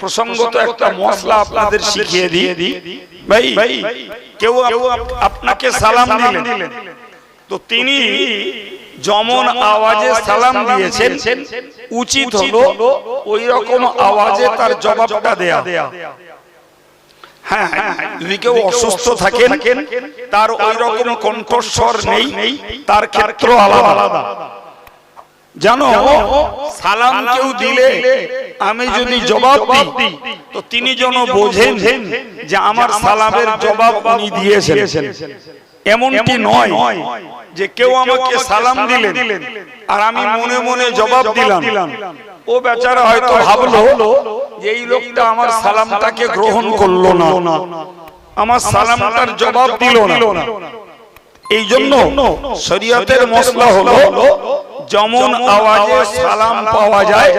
প্রসঙ্গত একটা মশলা আপনাদের শিখিয়ে দিয়ে দিই। ভাই কেউ আপ- আপনাকে সালাম দিলেন। তো তিনি যেমন আওয়াজে সালাম দিয়েছেন। উচিত হলো ওই রকম আওয়াজে তার জবাবটা দেয়া। হ্যাঁ হ্যাঁ, যদি কেউ অসুস্থ থাকেন তার ওই রকম কণ্ঠস্বর নেই তার ক্ষেত্র আলাদা। জানো সালাম কেউ দিলে আমি যদি জবাব দিই তো তিনি যেন বোঝেন যে আমার সালামের জবাব উনি দিয়েছেন। এমনটি নয় যে কেউ আমাকে সালাম দিলেন আর আমি মনে মনে জবাব দিলাম। ও বেচারা হয়তো ভাবলো যে এই লোকটা আমার সালামটাকে গ্রহণ করল না। আমার সালামটার জবাব দিল না। এই জন্য শরীয়তের মশলা হলো যেমন আওয়াজে সালাম পাওয়া যায়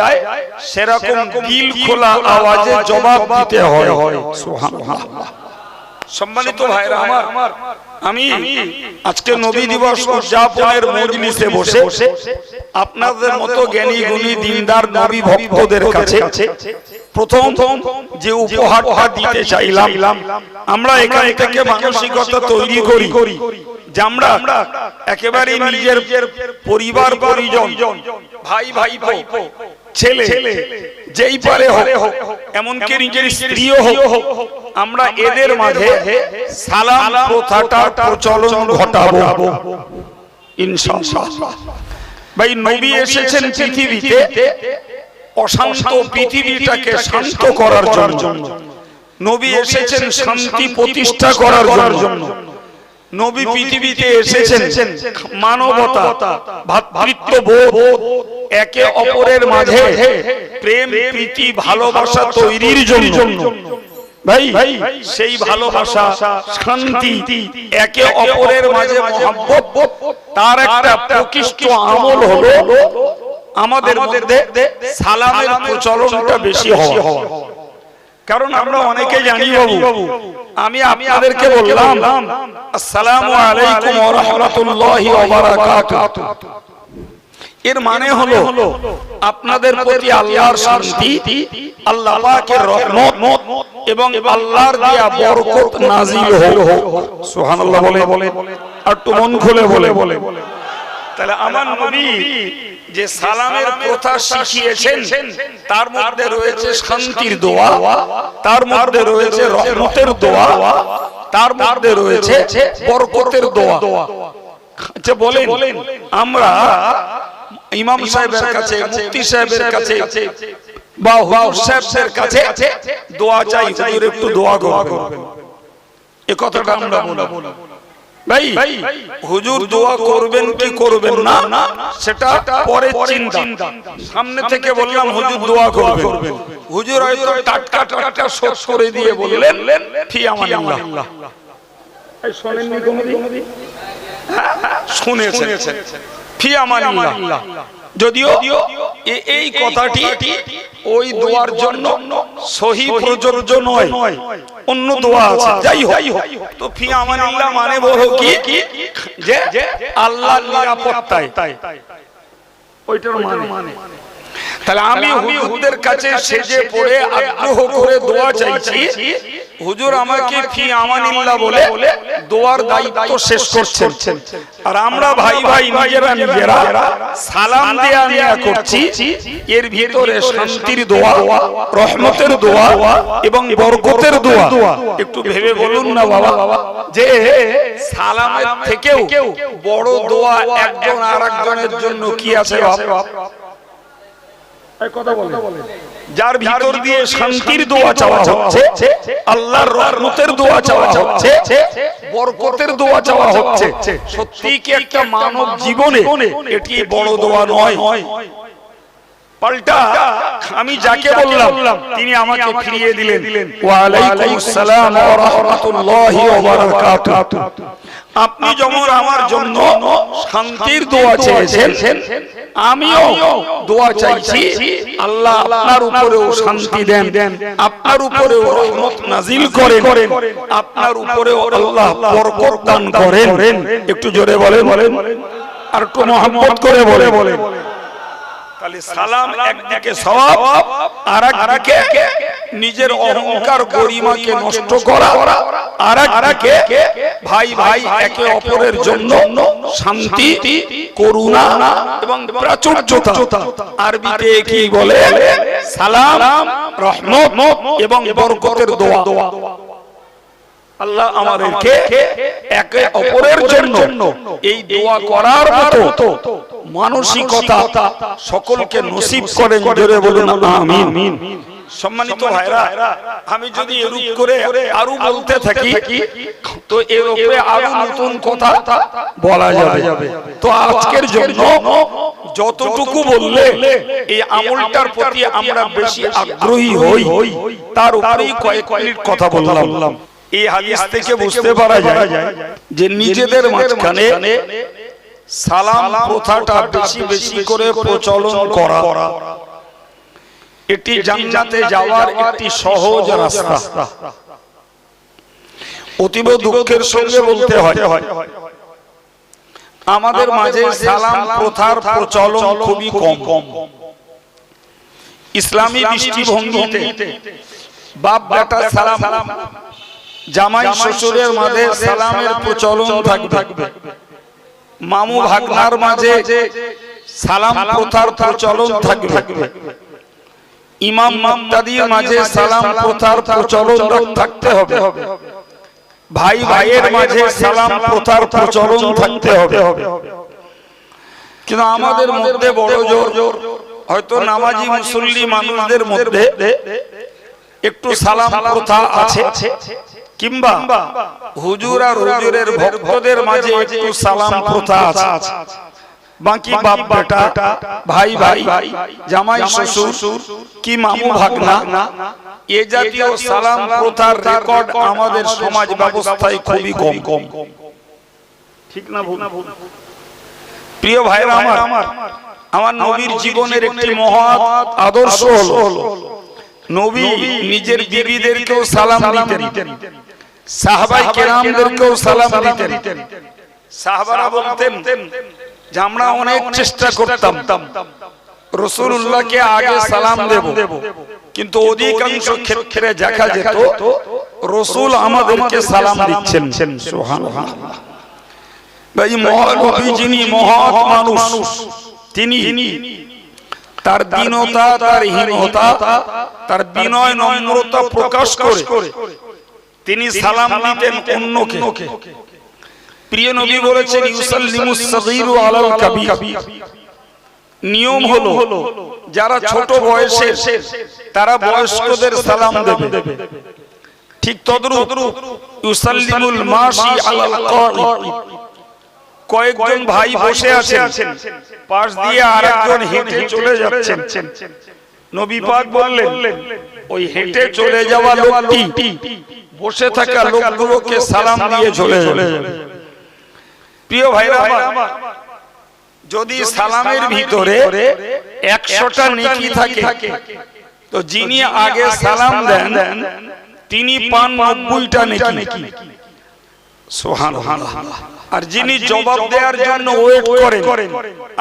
সেরকম দিল খোলা আওয়াজে জবাব দিতে হয় সুবহানাল্লাহ। সম্মানিত ভাইরা আমার আমি আজকে নবী দিবস উদযাপনের মজলিসে বসে আপনাদের মতো জ্ঞানী গুণী দিনদার নবী ভক্তদের কাছে প্রথম যে উপহারটা দিতে চাইলাম আমরা এখান থেকে মানসিকতা তৈরি করি যে আমরা একেবারে নিজের পরিবার পরিজন ভাই ভাই ছেলে যেই পারে হোক এমনকি নিজের স্ত্রীও হোক আমরা এদের মাঝে সালাম প্রথাটা প্রচলন ঘটাবো। ইনশাআল্লাহ। ভাই নবী এসেছেন পৃথিবীতে অশান্ত পৃথিবীটাকে শান্ত করার জন্য। নবী এসেছেন শান্তি প্রতিষ্ঠা করার জন্য। নবী পৃথিবীতে এসেছেন। মানবতা ভ্রাতৃত্ববোধ একে অপরের মাঝে প্রেম প্রীতি ভালোবাসা তৈরির জন্য। ভাই সেই ভালোবাসা শান্তি একে অপরের মাঝে মহব্বত তার একটা প্রকৃষ্ট আমল হলো আমাদের মধ্যে সালামের প্রচলনটা বেশি হওয়া। কারণ আমরা অনেকে জানি বাবু আমি আপনাদেরকে বললাম আসসালামু আলাইকুম ওয়া রাহমাতুল্লাহি ওয়া বারাকাতুহু। এর মানে হলো আপনাদের প্রতি আল্লাহর শান্তি আল্লাহ পাকের রহমত এবং আল্লাহর দেয়া বরকত নাজিল হোক। সুবহানাল্লাহ বলে বলে আর একটু মন খুলে বলে বলে তাহলে আমার নবী যে সালামের প্রথা শিখিয়েছেন তার মধ্যে রয়েছে শান্তির দোয়া তার মধ্যে রয়েছে রহমতের দোয়া তার মধ্যে রয়েছে বরকতের দোয়া। আচ্ছা বলেন আমরা ইমাম সাহেবের কাছে মুফতি সাহেবের কাছে বা হুজুর সাহেবের কাছে দোয়া চাই হুজুর একটু দোয়া করবেন। এ কথাটা আমরা বলব ভাই হুজুর দোয়া করবেন কি করবেন না সেটা পরে চিন্তা। সামনে থেকে বললাম হুজুর দোয়া করবেন। হুজুর হয়তো টাটকা টাটকা শোধ করে দিয়ে বললেন ফি আমানিল্লাহ। এই শোনেননি কোনোদিন শুনেছেন। ফি আমানিল্লাহ। যদিও এই কথাটি ওই দোয়ার জন্য সহি প্রযোজ্য নয়। অন্য দোয়া আছে। যাই হোক। তো ফি আমানিল্লাহ মানে বলো কি? যে আল্লাহর নিরাপত্তায়। ওইটার মানে। তাহলে আমি হুজুরদের কাছে সেজে পড়ে আগ্রহ করে দোয়া চাইছি। হুজুর আমাকে ফি আমানিল্লাহ বলে দোয়ার দায়িত্ব শেষ করছেন। আর আমরা ভাই ভাই নিজেরা নিজেরা সালাম দেয়া নেয়া করছি। এর ভিতরে শান্তির দোয়া রহমতের দোয়া এবং বরকতের দোয়া। একটু ভেবে বলুন না বাবা যে সালামের থেকেও বড় দোয়া একজন আর একজনের জন্য কি আছে বাবা যার ভিতর দিয়ে শান্তির দোয়া চাওয়া হচ্ছে আল্লাহর রহমতের দোয়া চাওয়া হচ্ছে বরকতের দোয়া চাওয়া হচ্ছে। সত্যি কি একটা মানব জীবনে এটি বড় দোয়া নয়। পাল্টা আমি যাকে বললাম তিনি আমাকে ফিরিয়ে দিলেন। ওয়া সালাম ওয়া রাহমাতুল্লাহি ওয়া বারাকাতুহু। আপনি যেমন আমার জন্য শান্তির দোয়া চেয়েছেন আমিও দোয়া চাইছি আল্লাহ আপনার উপরেও শান্তি দেন আপনার উপরেও রহমত নাজিল করেন। আপনার উপরেও আল্লাহ বরকত দান করেন। একটু জোরে বলে বলেন। আর একটু মহব্বত করে বলে বলেন। তাহলে সালাম একদিকে সওয়াব আর একদিকে নিজের অহংকার গরিমাকে নষ্ট করা আর একদিকে ভাই ভাই একে অপরের জন্য শান্তি করুণা এবং প্রাচুর্যতা। আরবিতে কি বলে? সালাম রহমত এবং বরকতের দোয়া। আল্লাহ আমাদেরকে একে অপরের জন্য এই দোয়া করার মতো মানসিকতা সকলকে নসিব করেন জোরে বলুন আমিন। সম্মানিত ভাইরা আমি যদি এরূপ করে আরও বলতে থাকি তো এর উপরে আরও নতুন কথা বলা যাবে। তো আজকের জন্য যতটুকু বললে এই আমলটার প্রতি আমরা বেশি আগ্রহী হই। তার উপরেই কয়েক মিনিট কথা বললাম। এই হাদিস থেকে বুঝতে পারা যায় যে নিজেদের মাঝখানে সালাম প্রথাটা বেশি বেশি করে প্রচলন করা। এটি জান্নাতে যাওয়ার একটি সহজ রাস্তা। অতীব দুঃখের সঙ্গে বলতে হয়। আমাদের মাঝে সালাম প্রথার প্রচলন খুবই কম। কম। ইসলামী দৃষ্টিভঙ্গিতে বাপ বেটা সালাম জামাই শ্বশুরের মাঝে সালামের প্রচলন থাকবে। মামু ভাগনার মাঝে সালাম প্রথার প্রচলন থাকবে। ইমাম মুক্তাদির মাঝে সালাম প্রথার প্রচলন থাকতে হবে। ভাই ভাইয়ের মাঝে সালাম প্রথার প্রচলন থাকতে হবে। কিন্তু আমাদের মধ্যে বড় জোর জোর হয়তো নামাজি মুসল্লি মানুষদের মধ্যে একটু সালাম প্রথা আছে। কিংবা হুজুর আর হুজুরের ভক্তদের মাঝে একটু সালাম প্রথা আছে। বাকি বাপ বেটা, ভাই ভাই, জামাই শ্বশুর, কি মামু ভাগনা, এ জাতীয় সালাম প্রথার রেকর্ড আমাদের সমাজ ব্যবস্থায় খুবই কম কম। ঠিক না ভুল? প্রিয় ভাইরা আমার আমার নবীর জীবনের একটি মহৎ আদর্শ হলো, নবী নিজের বিবিদেরকেও সালাম দিতেন। সাহাবাই কেরামদেরকেও সালাম দিতেন। সাহাবারা বলতেন যে আমরা অনেক চেষ্টা করতাম। রসুল্লাহকে আগে সালাম দেব কিন্তু অধিকাংশ ক্ষেত্রে দেখা যেত রসুল আমাদেরকে সালাম দিচ্ছেন। সুবহানাল্লাহ। ভাই মহানবী যিনি মহৎ মানুষ তিনি তার দীনতা তার হীনতা তার বিনয় নম্রতা প্রকাশ করে। তিনি সালাম দিতেন অন্যকে। প্রিয় নবী বলেছেন ইউসাল্লিমুস সাগীরু আলাল কাবীর। নিয়ম হলো যারা ছোট বয়সের তারা বয়স্কদের সালাম দেবে। ঠিক তদ্রূপ ইউসাল্লিমুল মাশি আলাল কাঈদ কয়েকজন ভাই বসে আছেন পাশ দিয়ে আরেকজন হেঁটে চলে যাচ্ছেন। নবী পাক বললেন ওই হেঁটে চলে যাওয়া লোকটি বসে থাকা লোকগুলোকে সালাম দিয়ে চলে যাবে। প্রিয় ভাইরা আমার যদি সালামের ভিতরে একশোটা নেকি থাকে। তো যিনি আগে সালাম দেন তিনি পান নব্বইটা নেকি। সুবহানাল্লাহ। আর যিনি জবাব দেওয়ার জন্য ওয়েট করেন।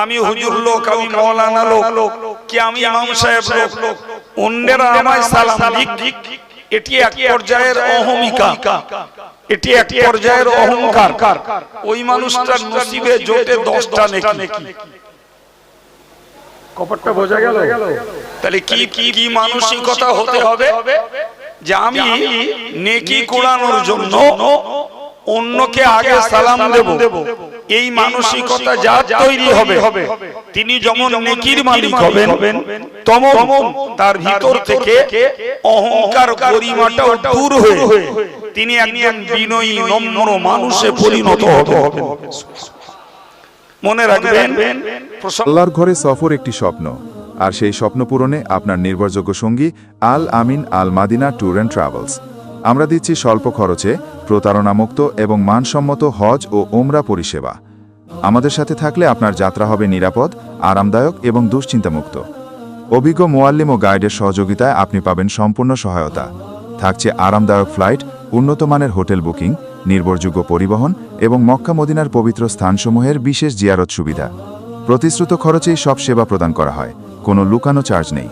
আমি হুজুর লোক আমি মৌলানা লোক। কি আমি ইমাম সাহেব লোক? অন্যেরা আমায় সালাম দিক। এটি এক পর্যায়ের অহমিকা। এটি এক পর্যায়ের অহংকার। ওই মানুষটার নসিবে জোটে দশটা নেকি। কপটটা বোঝা গেল? তাহলে কি কি কি মানসিকতা হতে হবে যে আমি নেকি কোড়ানোর জন্য অন্যকে আগে সালাম দেব। এই মানসিকতা যা তৈরি হবে তিনি যেমন নেকির মালিক হবেন তমন তার ভিতর থেকে অহংকার গরিমাটাও দূর হয়ে তিনি একজন বিনয়ী নম্র মানুষে পরিণত হবেন। মনে রাখবেন আল্লাহর ঘরে সফর একটি স্বপ্ন আর সেই স্বপ্ন পূরণে আপনার নির্ভরযোগ্য সঙ্গী Al Amin Al Madina tour and travels. আমরা দিচ্ছি স্বল্প খরচে প্রতারণামুক্ত এবং মানসম্মত হজ ও ওমরা পরিষেবা। আমাদের সাথে থাকলে আপনার যাত্রা হবে নিরাপদ, আরামদায়ক এবং দুশ্চিন্তামুক্ত। অভিজ্ঞ মোয়াল্লিম ও গাইডের সহযোগিতায় আপনি পাবেন সম্পূর্ণ সহায়তা। থাকছে আরামদায়ক ফ্লাইট, উন্নত মানের হোটেল বুকিং, নির্ভরযোগ্য পরিবহন এবং মক্কা মদিনার পবিত্র স্থানসমূহের বিশেষ জিয়ারত সুবিধা। প্রতিশ্রুত খরচেই সব সেবা প্রদান করা হয়, কোনো লুকানো চার্জ নেই।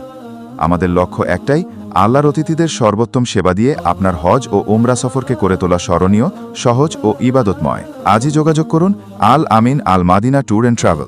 আমাদের লক্ষ্য একটাই, আল্লাহর অতিথিদের সর্বোত্তম সেবা দিয়ে আপনার হজ ও ওমরা সফরকে করে তোলা স্মরণীয়, সহজ ও ইবাদতময়। আজই যোগাযোগ করুন Al Amin Al Madina tour and travel.